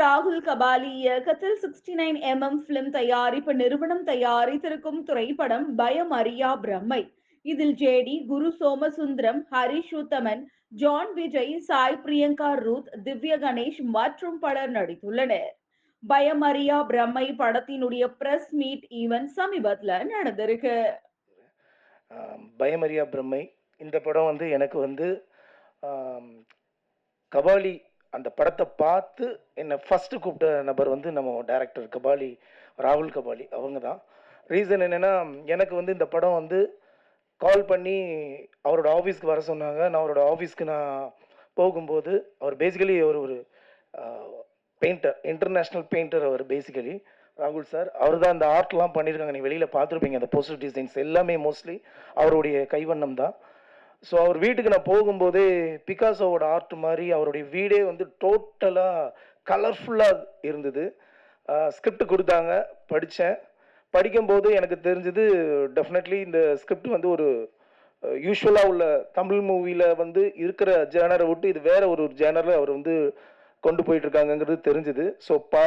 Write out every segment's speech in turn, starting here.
ராகுல் கபாலி இயக்கத்தில் sixty nine MM film தயாரிப்பு நிறுவனம் தயாரித்திருக்கும் திரைப்படம் பயம் அறியா பிரம்மை. இதில் JD Guru Somasundaram Harish Uthaman John Vijay Sai Priyanka Ruth Divya Ganesh மற்றும் பலர் நடித்துள்ளனர். பயம் அறியா பிரம்மை படத்தினுடைய பிரஸ் மீட் ஈவென்ட் சமீபத்துல நடந்திருக்கு. பயமரியா பயமறியா பிரம்மை. இந்த படம் வந்து எனக்கு வந்து கபாலி அந்த படத்தை பார்த்து என்னை ஃபஸ்ட்டு கூப்பிட்ட நபர் வந்து நம்ம டேரக்டர் கபாலி ராகுல் கபாலி அவங்க தான் ரீசன் என்னென்னா எனக்கு வந்து இந்த படம் வந்து கால் பண்ணி அவரோட ஆஃபீஸ்க்கு வர சொன்னாங்க. நான் அவரோட ஆஃபீஸ்க்கு நான் போகும்போது அவர் பேசிக்கலி அவர் ஒரு பெயிண்டர் இன்டர்நேஷ்னல் பெயிண்டர் அவர் பேசிக்கலி ராகுல் சார் அவர் தான் அந்த ஆர்ட்லாம் பண்ணியிருக்காங்க நீ வெளியில் பார்த்துருப்பீங்க அந்த போஸ்டர் டிசைன்ஸ் எல்லாமே மோஸ்ட்லி அவருடைய கைவண்ணம் தான் ஸோ அவர் வீட்டுக்கு நான் போகும்போதே பிகாசோவோட ஆர்ட் மாதிரி அவருடைய வீடே வந்து டோட்டலாக கலர்ஃபுல்லாக இருந்தது. ஸ்கிரிப்ட் கொடுத்தாங்க படித்தேன் படிக்கும்போது எனக்கு தெரிஞ்சது டெஃபினெட்லி இந்த ஸ்கிரிப்ட் வந்து ஒரு யூஸ்வலாக உள்ள தமிழ் மூவியில் வந்து இருக்கிற ஜேனரை விட்டு இது வேற ஒரு ஜேனரில் அவர் வந்து கொண்டு போயிட்டுருக்காங்கங்கிறது தெரிஞ்சுது. ஸோ பா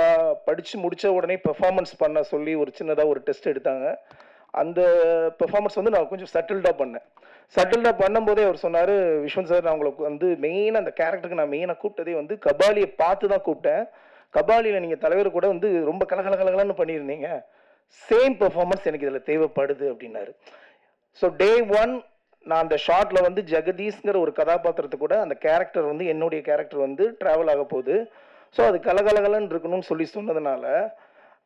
படித்து முடித்த உடனே பெர்ஃபார்மன்ஸ் பண்ண சொல்லி ஒரு சின்னதாக ஒரு டெஸ்ட் எடுத்தாங்க. அந்த பெர்ஃபார்மன்ஸ் வந்து நான் கொஞ்சம் சட்டில்டாக பண்ணேன். சட்டில்டாக பண்ணும்போதே அவர் சொன்னார் விஸ்வன் சார் நான் உங்களுக்கு வந்து மெயினாக அந்த கேரக்டருக்கு நான் மெயினாக கூப்பிட்டதே வந்து கபாலியை பார்த்து தான் கூப்பிட்டேன். கபாலியில் நீங்கள் தலைவர் கூட வந்து ரொம்ப கலகலகலகலன்னு பண்ணியிருந்தீங்க. சேம் பெர்ஃபார்மன்ஸ் எனக்கு இதில் தேவைப்படுது அப்படின்னாரு. ஸோ டே ஒன் நான் அந்த ஷார்ட்டில் வந்து ஜெகதீஷ்ங்கிற ஒரு கதாபாத்திரத்தை கூட அந்த கேரக்டர் வந்து என்னுடைய கேரக்டர் வந்து ட்ராவல் ஆக போகுது. ஸோ அது கலகலகலன்னு இருக்கணும்னு சொல்லி சொன்னதுனால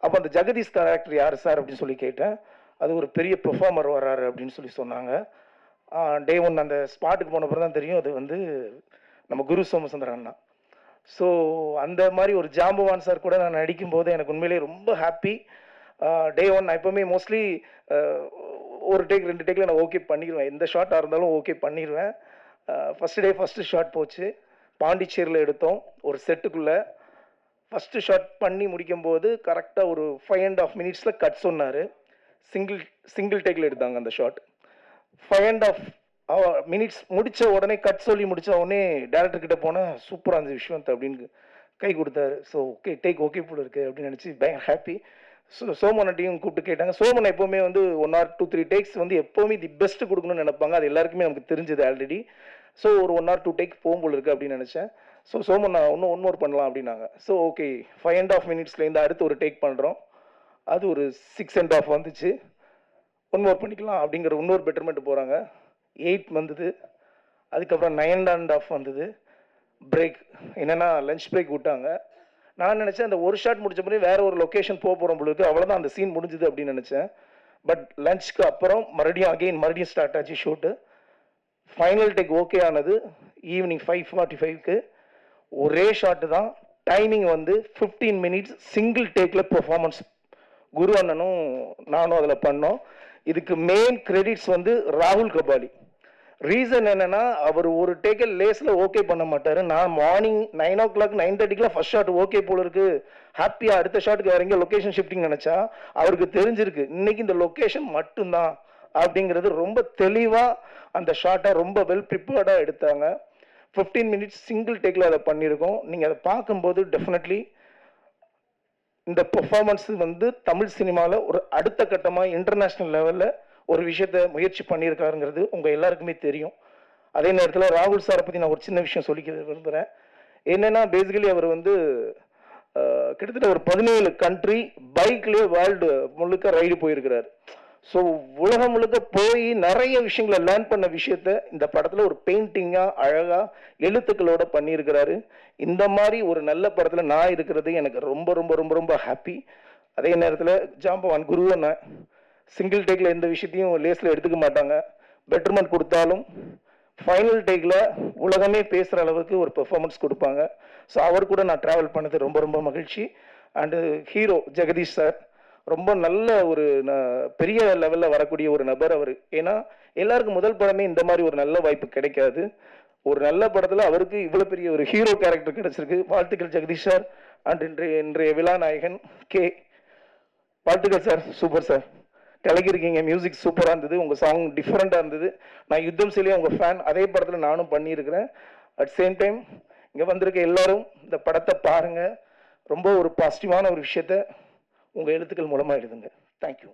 அப்போ அந்த ஜெகதீஷ் கேரக்டர் யார் சார் அப்படின்னு சொல்லி கேட்டேன். அது ஒரு பெரிய பெர்ஃபார்மர் வர்றாரு அப்படின்னு சொல்லி சொன்னாங்க. டே ஒன் அந்த ஸ்பாட்டுக்கு போன பிறகு தான் தெரியும். அது வந்து நம்ம குரு சோமசுந்தரன் அண்ணா. ஸோ அந்த மாதிரி ஒரு ஜாம்பவான் சார் கூட நான் நடிக்கும்போது எனக்கு உண்மையிலேயே ரொம்ப ஹாப்பி டே ஒன் நான் எப்போவுமே மோஸ்ட்லி ஒரு டேக் ரெண்டு டேக்கில் நான் ஓகே பண்ணிடுவேன் எந்த ஷாட்டாக இருந்தாலும் ஓகே பண்ணிடுவேன் ஃபஸ்ட் டே ஃபஸ்ட்டு ஷாட் போச்சு. பாண்டிச்சேரியில் எடுத்தோம். ஒரு செட்டுக்குள்ளே ஃபஸ்ட்டு ஷாட் பண்ணி முடிக்கும்போது கரெக்டாக ஒரு ஃபைவ் அண்ட் ஆஃப் மினிட்ஸில் கட் சொன்னார். சிங்கிள் சிங்கிள் டேக்கில் எடுத்தாங்க அந்த shot five and half minutes முடித்த உடனே கட் சொல்லி முடித்த உடனே டேரக்டர் கிட்ட போனால் சூப்பராக இருந்துச்சு விஸ்வந்த் அப்படின்னு கை கொடுத்தாரு. ஸோ ஓகே டேக் ஓகே போல இருக்கு அப்படின்னு நினச்சி பயங்கர ஹாப்பி ஸோ சோமனட்டையும் கூப்பிட்டு கேட்டாங்க. சோமன் எப்போவுமே வந்து one or two three takes வந்து எப்போவுமே தி பெஸ்ட் கொடுக்கணும்னு நினைப்பாங்க. அது எல்லாருக்குமே நமக்கு தெரிஞ்சது ஆல்ரெடி ஸோ ஒரு ஒன் ஆர் டூ டேக் போகும்போது இருக்கு அப்படின்னு நினச்சேன். ஸோ சோமன் நான் இன்னும் ஒன் மோர் பண்ணலாம் அப்படின்னாங்க. So okay five and half மினிட்ஸ்லேருந்து அடுத்து ஒரு டேக் பண்ணுறோம் அது ஒரு சிக்ஸ் அண்ட் ஆஃப் வந்துச்சு. ஒன் ஒர்க் பண்ணிக்கலாம் அப்படிங்கிற இன்னொரு பெட்டர்மெண்ட் போகிறாங்க எயிட் வந்தது. அதுக்கப்புறம் நைன் அண்ட் ஆஃப் வந்தது. பிரேக் என்னென்னா லஞ்ச் பிரேக் விட்டாங்க. நான் நினச்சேன் அந்த ஒரு ஷாட் முடிச்ச பிறகு வேறு ஒரு லொக்கேஷன் போக போகிறோம் பொழுது அவ்வளோதான் அந்த சீன் முடிஞ்சுது அப்படின்னு நினச்சேன். பட் லஞ்சுக்கு அப்புறம் மறுபடியும் அகெயின் மறுபடியும் ஸ்டார்ட் ஆச்சு ஷூட்டு ஃபைனல் டேக் ஓகே ஆனது. ஈவினிங் ஃபைவ் ஃபார்ட்டி ஃபைவ்க்கு ஒரே ஷாட்டு தான். டைமிங் வந்து ஃபிஃப்டீன் மினிட்ஸ் சிங்கிள் டேக்கில் பெர்ஃபார்மன்ஸ் குரு அண்ணனும் நானும் அதில் பண்ணோம். இதுக்கு மெயின் கிரெடிட்ஸ் வந்து ராகுல் கபாலி. ரீசன் என்னன்னா அவர் ஒரு டேக்கல் லேஸில் ஓகே பண்ண மாட்டார். நான் morning nine o'clock nine தேர்ட்டிக்குலாம் ஃபர்ஸ்ட் ஷாட் ஓகே போல இருக்கு. ஹாப்பியாக அடுத்த ஷாட்டுக்கு வேற எங்கே லொக்கேஷன் ஷிஃப்டிங் நினச்சா அவருக்கு தெரிஞ்சிருக்கு. இன்னைக்கு இந்த லொக்கேஷன் மட்டும்தான் அப்படிங்கிறது ரொம்ப தெளிவாக அந்த ஷாட்டை ரொம்ப வெல் ப்ரிப்பேர்டாக எடுத்தாங்க. ஃபிஃப்டீன் மினிட்ஸ் சிங்கிள் டேக்கில் அதை பண்ணியிருக்கோம். நீங்கள் அதை பார்க்கும்போது டெஃபினெட்லி இந்த பெர்ஃபார்மன்ஸ் வந்து தமிழ் சினிமாவில் ஒரு அடுத்த கட்டமாக இன்டர்நேஷ்னல் லெவலில் ஒரு விஷயத்த முயற்சி பண்ணியிருக்காருங்கிறது உங்கள் எல்லாருக்குமே தெரியும். அதே நேரத்தில் ராகுல் சாரை பற்றி நான் ஒரு சின்ன விஷயம் சொல்லிக்க விரும்புகிறேன் என்னென்னா பேசிக்கலி அவர் வந்து கிட்டத்தட்ட ஒரு பதினேழு கண்ட்ரி பைக்லேயே வேர்ல்டு முழுக்க ரைடு போயிருக்கிறார். ஸோ உலகம் முழுக்க போய் நிறைய விஷயங்களை லேர்ன் பண்ண விஷயத்த இந்த படத்தில் ஒரு பெயிண்டிங்காக அழகாக எழுத்துக்களோட பண்ணியிருக்கிறாரு. இந்த மாதிரி ஒரு நல்ல படத்தில் நான் இருக்கிறது எனக்கு ரொம்ப ரொம்ப ரொம்ப ரொம்ப ஹாப்பி அதே நேரத்தில் ஜாம்பவான் குருவனை சிங்கிள் டேக்கில் எந்த விஷயத்தையும் லேஸில் எடுத்துக்க மாட்டாங்க. பெட்டர்மெண்ட் கொடுத்தாலும் ஃபைனல் டேக்கில் உலகமே பேசுகிற அளவுக்கு ஒரு பெர்ஃபார்மன்ஸ் கொடுப்பாங்க. ஸோ அவர் கூட நான் ட்ராவல் பண்ணது ரொம்ப ரொம்ப மகிழ்ச்சி. அண்டு ஹீரோ ஜெகதீஷ் சார் ரொம்ப நல்ல ஒரு பெரிய லெவலில் வரக்கூடிய ஒரு நபர் அவர். ஏன்னா எல்லாருக்கும் முதல் படமே இந்த மாதிரி ஒரு நல்ல வாய்ப்பு கிடைக்காது. ஒரு நல்ல படத்தில் அவருக்கு இவ்வளோ பெரிய ஒரு ஹீரோ கேரக்டர் கிடைச்சிருக்கு. வாழ்த்துக்கள் ஜெகதீஷ் சார். அண்ட் இன்றைய இன்றைய விழா நாயகன் கே. வாழ்த்துக்கள் சார். Super sir. கலக்கிருக்கீங்க மியூசிக் சூப்பராக இருந்தது. உங்கள் சாங் டிஃப்ரெண்ட்டாக இருந்தது. நான் யுத்தம் சிலையே உங்கள் ஃபேன் அதே படத்தில் நானும் பண்ணியிருக்கிறேன். அட் சேம் டைம் இங்கே வந்திருக்க எல்லாரும் இந்த படத்தை பாருங்கள் ரொம்ப ஒரு பாசிட்டிவான ஒரு விஷயத்த உங்கள் எழுத்துக்கள் மூலமாக எழுதுங்க. தேங்க்யூ